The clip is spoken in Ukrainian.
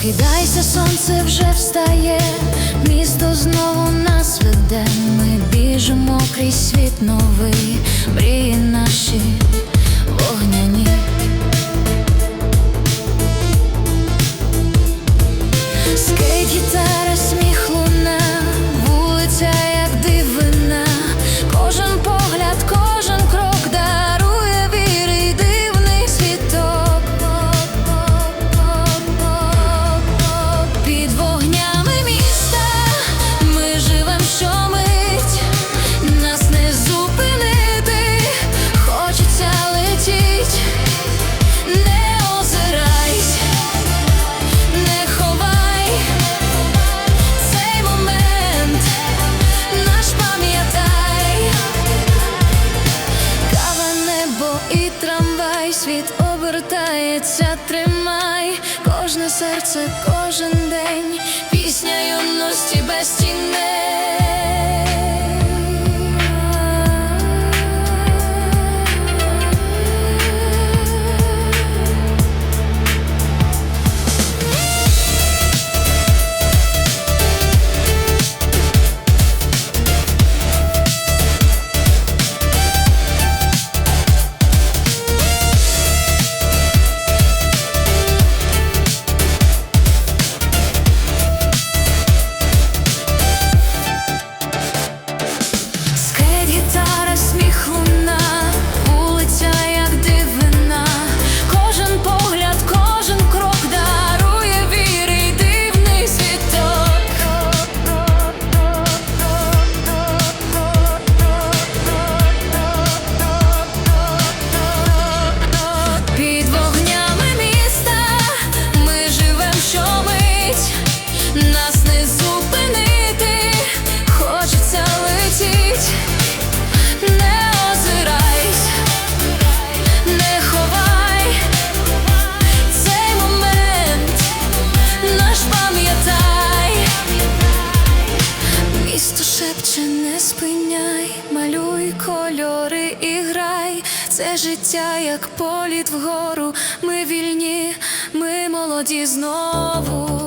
Прокидайся, сонце вже встає, місто знову нас веде. Ми біжимо крізь світ новий, мрії наші вогняні. Світ обертається, тримай. Кожне серце, кожен день, пісня юності без шепче, не спиняй, малюй кольори і грай. Це життя, як політ вгору. Ми вільні, ми молоді знову.